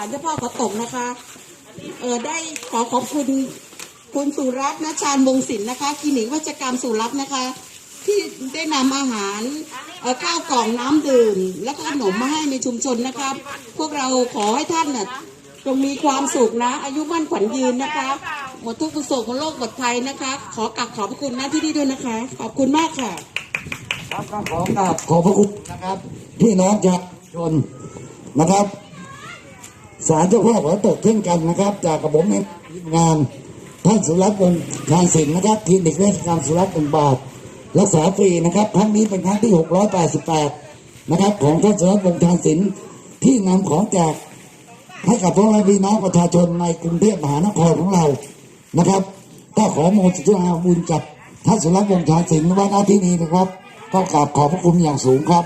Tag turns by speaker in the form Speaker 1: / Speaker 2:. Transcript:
Speaker 1: ารเจ้าพ่อเขาตกนะคะ เออได้ขอขอบคุณคุณสุรัตน์นชาญวงศิลป์นะคะคลินิกวัชกรรมสุรัตน์นะคะ ที่ได้นำอาหารเอ่อข้าวกล่องน้ำดื่ม แล้วก็ขนมมาให้ในชุมชนนะครับ พวกเราขอให้ท่านน่ะจงมีความสุขนะ อายุมั่นขวัญยืนนะคะ หมดทุกข์โศกหมดโรคหมดภัยนะคะ ขอกลับขอบพระคุณหน้าที่นี้ด้วยนะคะ ขอบคุณมากค่ะ
Speaker 2: ครับก็ขอกราบขอบพระคุณนะครับ พี่น้องชาวชนนะครับ ศาลเจ้าพ่อขอตกเช่นกันนะครับ จากกระผมในทีงานท่านสุรัตน์วงทางศิลป์นะครับคลินิกเวชกรรมสุรัตน์เป็นบาทรักษาฟรีนะครับครั้งนี้เป็นครั้งที่ 688 นะครับ ของท่านสุรัตน์วงทางศิลป์ที่นำของแจกให้กับพ่อแม่พี่น้องประชาชนในกรุงเทพมหานครของเรานะครับก็ขอโมทนาบุญกับท่านสุรัตน์วงทางศิลป์ว้หน้าที่นี้นะครับก็กราบขอบพระคุณอย่างสูงครับ